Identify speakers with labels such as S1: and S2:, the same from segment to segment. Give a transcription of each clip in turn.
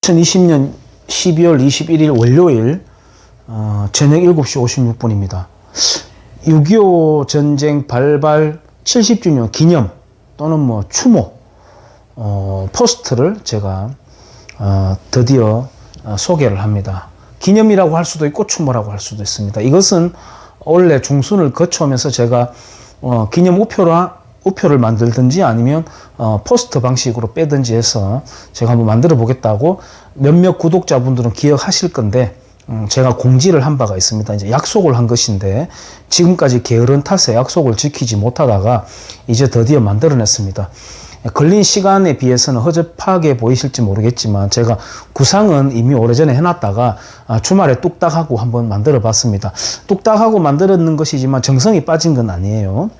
S1: 2020년 12월 21일 월요일 어, 저녁 7시 56분입니다. 6.25 전쟁 발발 70주년 기념 또는 뭐 추모 어, 포스트를 제가 어, 드디어 어, 소개를 합니다. 기념이라고 할 수도 있고 추모라고 할 수도 있습니다. 이것은 원래 중순을 거쳐오면서 제가 어, 기념 우표라 우표를 만들든지 아니면 어, 포스터 방식으로 빼든지 해서 제가 한번 만들어 보겠다고 몇몇 구독자분들은 기억하실 건데 음, 제가 공지를 한 바가 있습니다. 이제 약속을 한 것인데 지금까지 게으른 탓에 약속을 지키지 못하다가 이제 드디어 만들어냈습니다. 걸린 시간에 비해서는 허접하게 보이실지 모르겠지만 제가 구상은 이미 오래전에 해놨다가 아, 주말에 뚝딱하고 한번 만들어 봤습니다. 뚝딱하고 만들었는 것이지만 정성이 빠진 건 아니에요.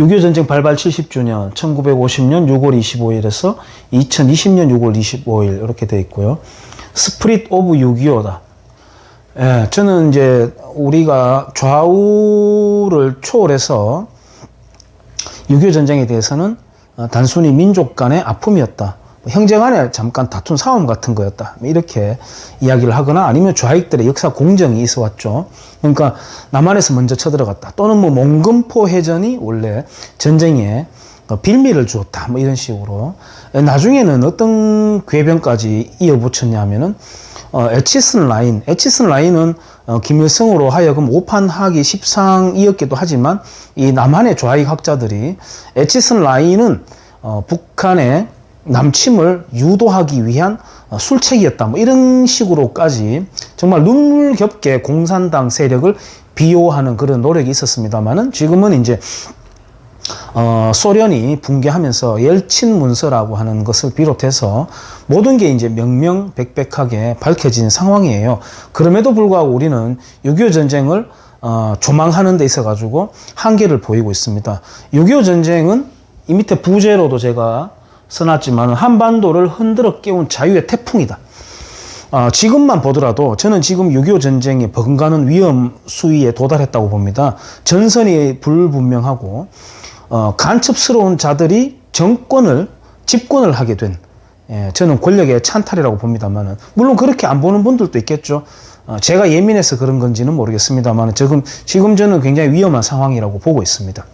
S1: 6.25 전쟁 발발 70주년 1950년 6월 25일에서 2020년 6월 25일 이렇게 되어 있고요. 스프릿 오브 6.25다. 예, 저는 이제 우리가 좌우를 초월해서 6.25 전쟁에 대해서는 어, 단순히 민족 간의 아픔이었다. 뭐 형제 간에 잠깐 다툰 싸움 같은 거였다. 뭐 이렇게 이야기를 하거나 아니면 좌익들의 역사 공정이 있어 왔죠. 그러니까 남한에서 먼저 쳐들어갔다. 또는 뭐 몽금포 해전이 원래 전쟁에 어, 빌미를 주었다. 뭐 이런 식으로. 나중에는 어떤 궤변까지 이어붙였냐 하면은 어, 에치슨 라인. 에치슨 라인은 어, 김일성으로 하여금 오판하기 십상이었기도 하지만 이 남한의 좌익 학자들이 에치슨 라인은 어, 북한의 남침을 유도하기 위한 어, 술책이었다. 뭐 이런 식으로까지 정말 눈물겹게 공산당 세력을 비호하는 그런 노력이 있었습니다만은 지금은 이제 어, 소련이 붕괴하면서 열친 문서라고 하는 것을 비롯해서 모든 게 이제 명명백백하게 밝혀진 상황이에요. 그럼에도 불구하고 우리는 6.25 전쟁을 어, 조망하는 데 있어 가지고 한계를 보이고 있습니다. 6.25 전쟁은 이 밑에 부제로도 제가 써놨지만 한반도를 흔들어 깨운 자유의 태풍이다. 어, 지금만 보더라도 저는 지금 6.25 전쟁이 버금가는 위험 수위에 도달했다고 봅니다. 전선이 불분명하고 어, 간첩스러운 자들이 정권을 집권을 하게 된 예, 저는 권력의 찬탈이라고 봅니다만은 물론 그렇게 안 보는 분들도 있겠죠. 어, 제가 예민해서 그런 건지는 모르겠습니다만 지금 지금 저는 굉장히 위험한 상황이라고 보고 있습니다.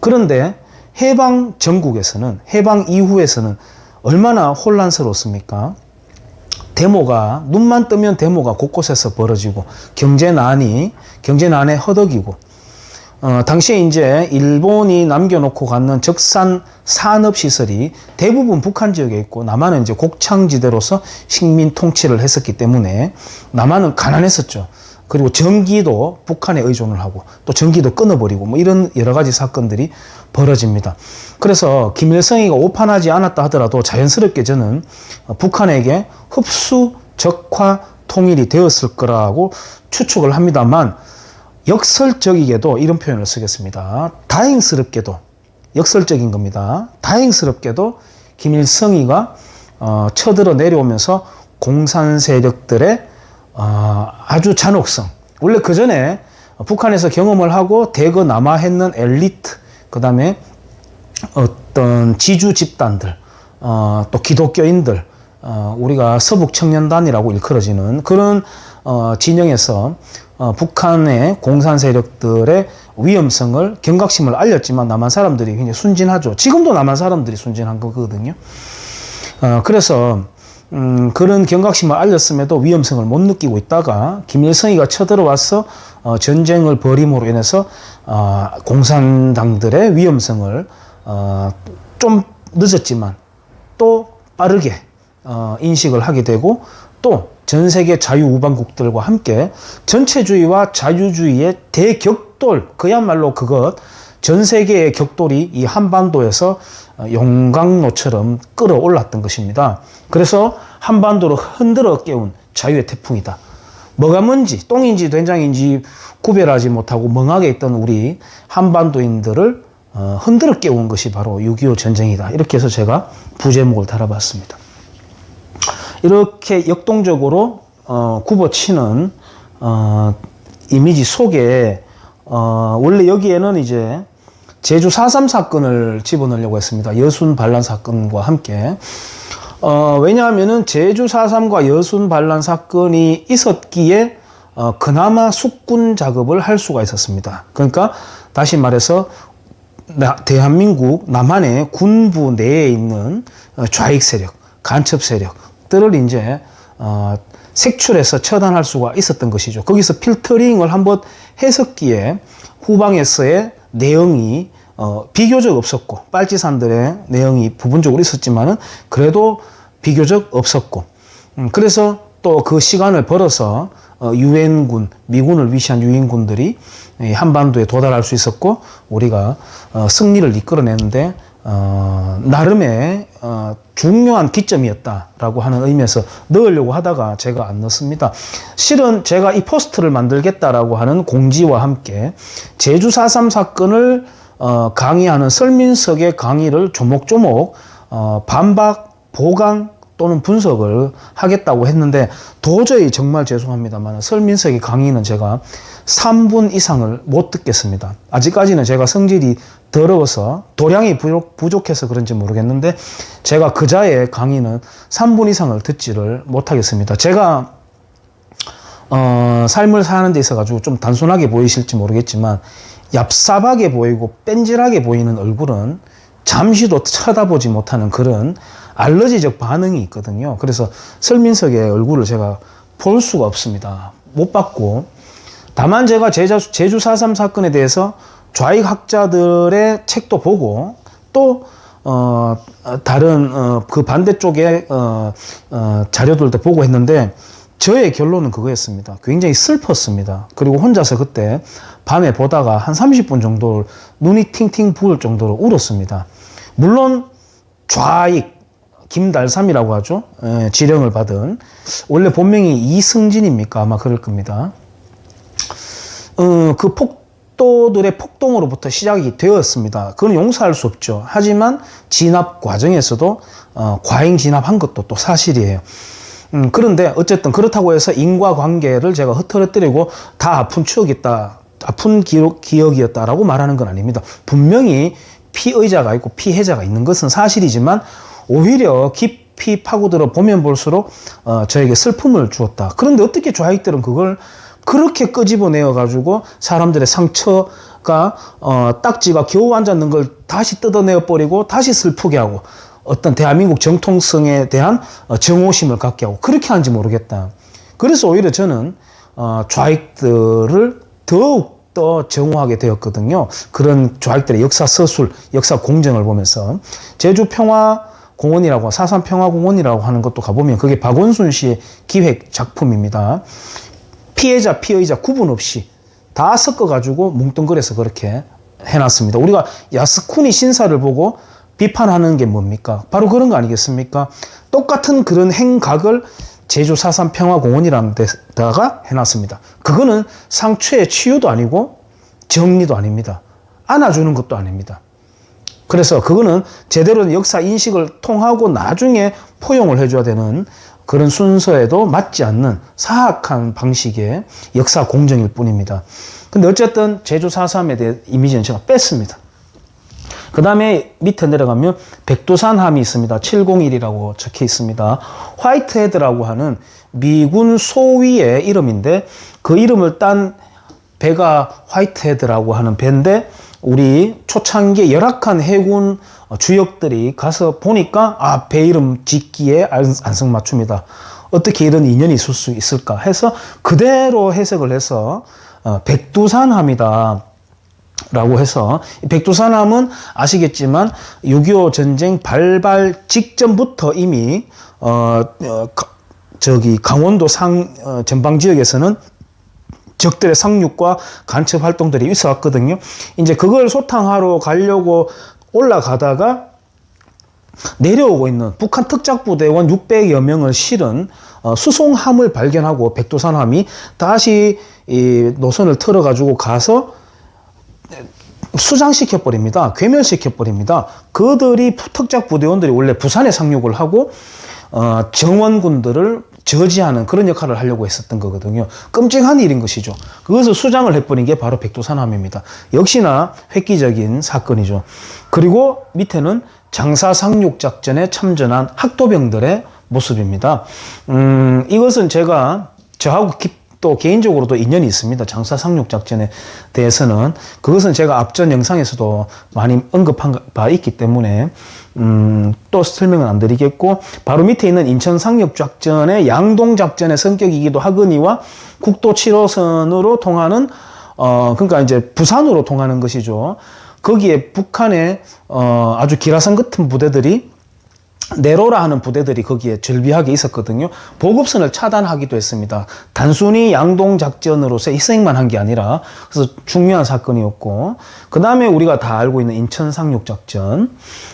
S1: 그런데 해방 전국에서는 해방 이후에서는 얼마나 혼란스럽습니까? 데모가 눈만 뜨면 데모가 곳곳에서 벌어지고 경제난이 경제난에 허덕이고 어, 당시에 이제 일본이 남겨놓고 갔는 적산 산업 시설이 대부분 북한 지역에 있고 남한은 이제 곡창지대로서 식민 통치를 했었기 때문에 남한은 가난했었죠. 그리고 전기도 북한에 의존을 하고 또 전기도 끊어버리고 뭐 이런 여러 가지 사건들이 벌어집니다. 그래서 김일성이가 오판하지 않았다 하더라도 자연스럽게 저는 북한에게 흡수 적화 통일이 되었을 거라고 추측을 합니다만 역설적이게도 이런 표현을 쓰겠습니다. 다행스럽게도 역설적인 겁니다. 다행스럽게도 김일성이가 어, 쳐들어 내려오면서 공산 세력들의 어, 아주 잔혹성. 원래 그 전에 북한에서 경험을 하고 대거 남하했는 엘리트, 그 다음에 어떤 지주 집단들, 어, 또 기독교인들, 어, 우리가 서북 청년단이라고 일컬어지는 그런 어, 진영에서 어, 북한의 공산 세력들의 위험성을 경각심을 알렸지만 남한 사람들이 굉장히 순진하죠. 지금도 남한 사람들이 순진한 거거든요. 어, 그래서 음, 그런 경각심을 알렸음에도 위험성을 못 느끼고 있다가 김일성이가 쳐들어와서 어, 전쟁을 벌임으로 인해서 어, 공산당들의 위험성을 어, 좀 늦었지만 또 빠르게 어, 인식을 하게 되고 또 전 세계 자유우방국들과 함께 전체주의와 자유주의의 대격돌 그야말로 그것 전 세계의 격돌이 이 한반도에서 용광로처럼 끌어올랐던 것입니다. 그래서 한반도를 흔들어 깨운 자유의 태풍이다. 뭐가 뭔지 똥인지 된장인지 구별하지 못하고 멍하게 있던 우리 한반도인들을 어, 흔들어 깨운 것이 바로 6.25 전쟁이다. 이렇게 해서 제가 부제목을 달아봤습니다. 이렇게 역동적으로 어, 굽어치는 어, 이미지 속에 어, 원래 여기에는 이제 제주 4.3 사건을 집어넣으려고 했습니다. 여순 반란 사건과 함께 어, 왜냐하면은 제주 4.3과 여순 반란 사건이 있었기에 어, 그나마 숙군 작업을 할 수가 있었습니다. 그러니까 다시 말해서 나- 대한민국 남한의 군부 내에 있는 어, 좌익 세력, 간첩 세력들을 이제 어, 색출해서 처단할 수가 있었던 것이죠. 거기서 필터링을 한번 했었기에 후방에서의 내용이 어, 비교적 없었고 빨치산들의 내용이 부분적으로 있었지만은 그래도 비교적 없었고 음, 그래서 또 그 시간을 벌어서 어, 유엔군 미군을 위시한 유엔군들이 이 한반도에 도달할 수 있었고 우리가 어, 승리를 이끌어내는데 어, 나름의 어, 중요한 기점이었다라고 하는 의미에서 넣으려고 하다가 제가 안 넣습니다. 실은 제가 이 포스트를 만들겠다라고 하는 공지와 함께 제주 4.3 사건을 어, 강의하는 설민석의 강의를 조목조목 어, 반박, 보강 또는 분석을 하겠다고 했는데 도저히 정말 죄송합니다만 설민석의 강의는 제가 3분 이상을 못 듣겠습니다. 아직까지는 제가 성질이 더러워서 도량이 부족, 부족해서 그런지 모르겠는데 제가 그자의 강의는 3분 이상을 듣지를 못하겠습니다. 제가 어, 삶을 사는 데 있어 가지고 좀 단순하게 보이실지 모르겠지만 얍삽하게 보이고 뺀질하게 보이는 얼굴은 잠시도 쳐다보지 못하는 그런 알러지적 반응이 있거든요. 그래서 설민석의 얼굴을 제가 볼 수가 없습니다. 못 봤고 다만 제가 제자, 제주 4.3 사건에 대해서 좌익 학자들의 책도 보고 또 어, 어, 다른 어, 그 반대쪽의 어, 어, 자료들도 보고 했는데 저의 결론은 그거였습니다. 굉장히 슬펐습니다. 그리고 혼자서 그때 밤에 보다가 한 30분 정도 눈이 팅팅 부을 정도로 울었습니다. 물론 좌익 김달삼이라고 하죠. 예, 지령을 받은 원래 본명이 이승진입니까? 아마 그럴 겁니다. 어, 그 폭도들의 폭동으로부터 시작이 되었습니다. 그건 용서할 수 없죠. 하지만 진압 과정에서도 어, 과잉 진압한 것도 또 사실이에요. 음, 그런데 어쨌든 그렇다고 해서 인과관계를 제가 흐트러뜨리고 다 아픈 추억이다, 아픈 기록, 기억이었다라고 말하는 건 아닙니다. 분명히 피의자가 있고 피해자가 있는 것은 사실이지만 오히려 깊이 파고들어 보면 볼수록 어, 저에게 슬픔을 주었다. 그런데 어떻게 좌익들은 그걸 그렇게 끄집어내어 가지고 사람들의 상처가 어, 딱지가 겨우 앉았는 걸 다시 뜯어내어 버리고 다시 슬프게 하고 어떤 대한민국 정통성에 대한 어, 정오심을 갖게 하고 그렇게 하는지 모르겠다. 그래서 오히려 저는 어, 좌익들을 더욱 더 정오하게 되었거든요. 그런 좌익들의 역사 서술, 역사 공정을 보면서 제주 평화 공원이라고 사산 평화공원이라고 하는 것도 가보면 그게 박원순 씨의 기획 작품입니다. 피해자, 피의자 구분 없이 다 섞어 가지고 뭉뚱그려서 그렇게 해놨습니다. 우리가 야스쿠니 신사를 보고 비판하는 게 뭡니까? 바로 그런 거 아니겠습니까? 똑같은 그런 행각을 제주 사산 평화공원이라는 데다가 해놨습니다. 그거는 상처의 치유도 아니고 정리도 아닙니다. 안아주는 것도 아닙니다. 그래서 그거는 제대로 된 역사 인식을 통하고 나중에 포용을 해줘야 되는 그런 순서에도 맞지 않는 사악한 방식의 역사 공정일 뿐입니다. 근데 어쨌든 제주 4.3에 대해 이미지는 제가 뺐습니다. 그 다음에 밑에 내려가면 백두산함이 있습니다. 701이라고 적혀 있습니다. 화이트헤드라고 하는 미군 소위의 이름인데 그 이름을 딴 배가 화이트헤드라고 하는 배인데 우리 초창기 열악한 해군 주역들이 가서 보니까 아 배 이름 짓기에 안- 안성맞춤이다. 어떻게 이런 인연이 있을 수 있을까 해서 그대로 해석을 해서 어, 백두산함이다. 라고 해서 이 백두산함은 아시겠지만 6.25 전쟁 발발 직전부터 이미 어, 어 가- 저기 강원도 상 어, 전방 지역에서는 적들의 상륙과 간첩 활동들이 있어 왔거든요. 이제 그걸 소탕하러 가려고 올라가다가 내려오고 있는 북한 특작부대원 600여 명을 실은 어, 수송함을 발견하고 백두산함이 다시 이 노선을 틀어 가지고 가서 수장시켜 버립니다. 괴멸시켜 버립니다. 그들이 특작 부대원들이 원래 부산에 상륙을 하고 어, 정원군들을 저지하는 그런 역할을 하려고 했었던 거거든요. 끔찍한 일인 것이죠. 그것을 수장을 해버린 게 바로 백두산함입니다. 역시나 획기적인 사건이죠. 그리고 밑에는 장사 상륙 작전에 참전한 학도병들의 모습입니다. 음, 이것은 제가 저하고 기- 또 개인적으로도 인연이 있습니다. 장사 상륙 작전에 대해서는 그것은 제가 앞전 영상에서도 많이 언급한 바 있기 때문에 음, 또 설명은 안 드리겠고 바로 밑에 있는 인천 상륙 작전의 양동 작전의 성격이기도 하거니와 국도 7호선으로 통하는 어 그러니까 이제 부산으로 통하는 것이죠. 거기에 북한의 어 아주 기라성 같은 부대들이 네로라 하는 부대들이 거기에 절비하게 있었거든요. 보급선을 차단하기도 했습니다. 단순히 양동 작전으로서 희생만 한 게 아니라 그래서 중요한 사건이었고 그 다음에 우리가 다 알고 있는 인천 상륙 작전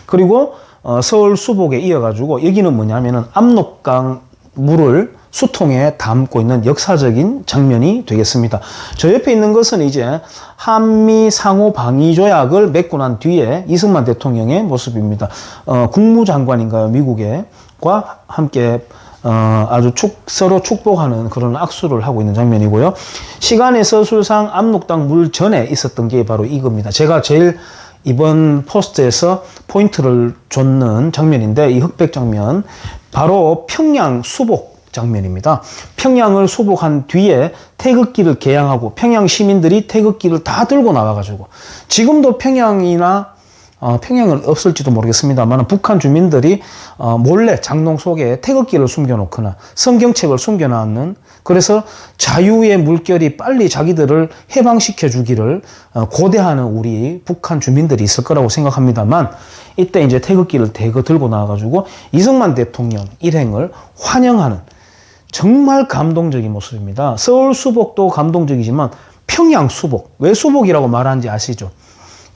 S1: 그리고 어, 서울 수복에 이어가지고 여기는 뭐냐면은 압록강 물을 수통에 담고 있는 역사적인 장면이 되겠습니다. 저 옆에 있는 것은 이제 한미 상호 방위 조약을 맺고 난 뒤에 이승만 대통령의 모습입니다. 어, 국무장관인가요, 미국에과 함께 어, 아주 축, 서로 축복하는 그런 악수를 하고 있는 장면이고요. 시간의 서술상 압록강 물 전에 있었던 게 바로 이겁니다. 제가 제일 이번 포스트에서 포인트를 줬는 장면인데 이 흑백 장면 바로 평양 수복 장면입니다. 평양을 수복한 뒤에 태극기를 개양하고 평양 시민들이 태극기를 다 들고 나와가지고 지금도 평양이나 어, 평양은 없을지도 모르겠습니다만 북한 주민들이 어, 몰래 장롱 속에 태극기를 숨겨놓거나 성경책을 숨겨놨는 그래서 자유의 물결이 빨리 자기들을 해방시켜 주기를 어, 고대하는 우리 북한 주민들이 있을 거라고 생각합니다만 이때 이제 태극기를 대거 들고 나와가지고 이승만 대통령 일행을 환영하는 정말 감동적인 모습입니다. 서울 수복도 감동적이지만 평양 수복 왜 수복이라고 말하는지 아시죠?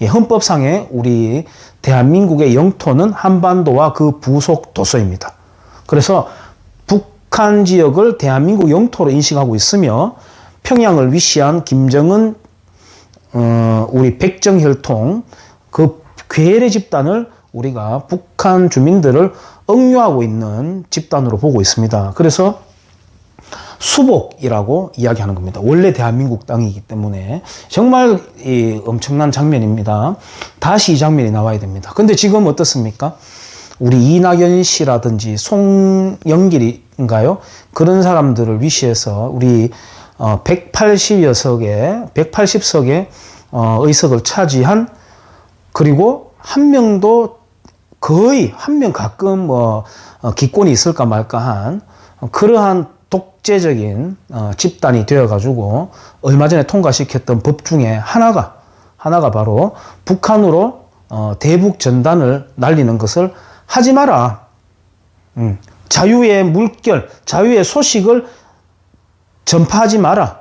S1: 예, 헌법상에 우리 대한민국의 영토는 한반도와 그 부속 도서입니다. 그래서 북한 지역을 대한민국 영토로 인식하고 있으며 평양을 위시한 김정은 어, 우리 백정혈통 그 괴뢰 집단을 우리가 북한 주민들을 억류하고 있는 집단으로 보고 있습니다. 그래서 수복이라고 이야기하는 겁니다. 원래 대한민국 땅이기 때문에 정말 이 엄청난 장면입니다. 다시 이 장면이 나와야 됩니다. 근데 지금 어떻습니까? 우리 이낙연 씨라든지 송영길인가요? 그런 사람들을 위시해서 우리 어 180여 석의 180석의 어 의석을 차지한 그리고 한 명도 거의 한 명 가끔 뭐 어, 기권이 있을까 말까한 그러한 독재적인 어, 집단이 되어가지고 얼마 전에 통과시켰던 법 중에 하나가 하나가 바로 북한으로 어, 대북 전단을 날리는 것을 하지 마라. 음, 자유의 물결, 자유의 소식을 전파하지 마라.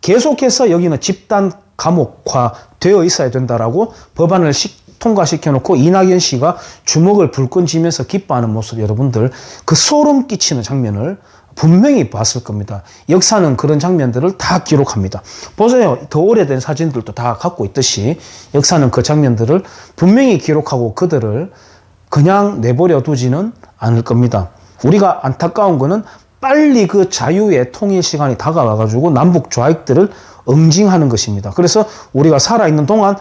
S1: 계속해서 여기는 집단 감옥화 되어 있어야 된다라고 법안을 시- 통과시켜 놓고 이낙연 씨가 주먹을 불끈 쥐면서 기뻐하는 모습 여러분들 그 소름 끼치는 장면을 분명히 봤을 겁니다. 역사는 그런 장면들을 다 기록합니다. 보세요. 더 오래된 사진들도 다 갖고 있듯이 역사는 그 장면들을 분명히 기록하고 그들을 그냥 내버려 두지는 않을 겁니다. 우리가 안타까운 거는 빨리 그 자유의 통일 시간이 다가와가지고 남북 좌익들을 응징하는 것입니다. 그래서 우리가 살아있는 동안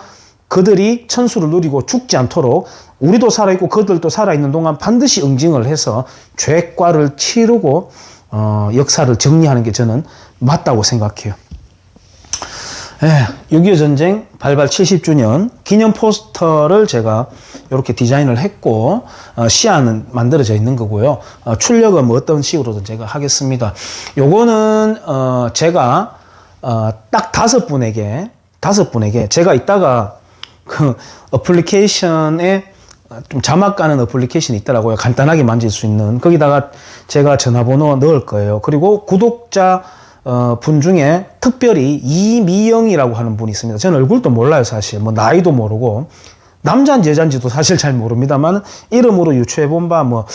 S1: 그들이 천수를 누리고 죽지 않도록 우리도 살아있고 그들도 살아있는 동안 반드시 응징을 해서 죄과를 치르고 어, 역사를 정리하는 게 저는 맞다고 생각해요. 예, 6.25 전쟁 발발 70주년 기념 포스터를 제가 이렇게 디자인을 했고 어, 시야는 만들어져 있는 거고요. 어, 출력은 뭐 어떤 식으로든 제가 하겠습니다. 요거는 어, 제가 어, 딱 다섯 분에게 다섯 분에게 제가 이따가 그 어플리케이션에 좀 자막 가는 어플리케이션이 있더라고요. 간단하게 만질 수 있는 거기다가 제가 전화번호 넣을 거예요. 그리고 구독자 어, 분 중에 특별히 이미영이라고 하는 분이 있습니다. 저는 얼굴도 몰라요, 사실. 뭐, 나이도 모르고. 남자인지 여자인지도 사실 잘 모릅니다만, 이름으로 유추해 본 바, 뭐,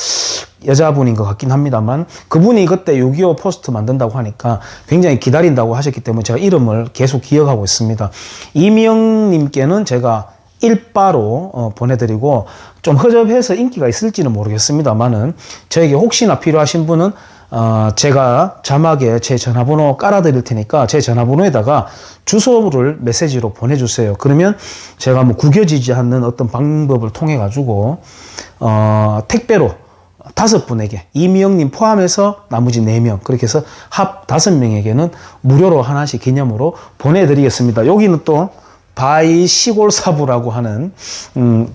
S1: 여자분인 것 같긴 합니다만, 그분이 그때 6.25 포스트 만든다고 하니까 굉장히 기다린다고 하셨기 때문에 제가 이름을 계속 기억하고 있습니다. 이미영님께는 제가 일바로 어, 보내드리고 좀 허접해서 인기가 있을지는 모르겠습니다만은 저에게 혹시나 필요하신 분은 어, 제가 자막에 제 전화번호 깔아드릴 테니까 제 전화번호에다가 주소를 메시지로 보내주세요. 그러면 제가 뭐 구겨지지 않는 어떤 방법을 통해 가지고 어, 택배로 다섯 분에게 이미영님 포함해서 나머지 네 명 그렇게 해서 합 다섯 명에게는 무료로 하나씩 기념으로 보내드리겠습니다. 여기는 또 바이 시골 사부라고 하는 음,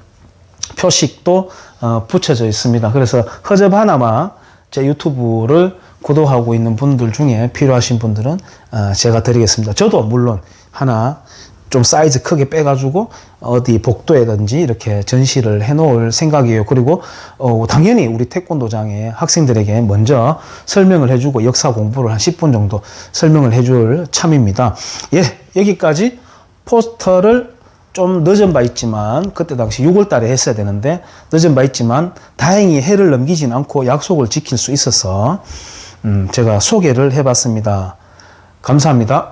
S1: 표식도 어, 붙여져 있습니다. 그래서 허접 하나마 제 유튜브를 구독하고 있는 분들 중에 필요하신 분들은 어, 제가 드리겠습니다. 저도 물론 하나 좀 사이즈 크게 빼가지고 어디 복도에든지 이렇게 전시를 해놓을 생각이에요. 그리고 어, 당연히 우리 태권도장의 학생들에게 먼저 설명을 해주고 역사 공부를 한 10분 정도 설명을 해줄 참입니다. 예, 여기까지 포스터를 좀 늦은 바 있지만 그때 당시 6월 달에 했어야 되는데 늦은 바 있지만 다행히 해를 넘기진 않고 약속을 지킬 수 있어서 음, 제가 소개를 해봤습니다. 감사합니다.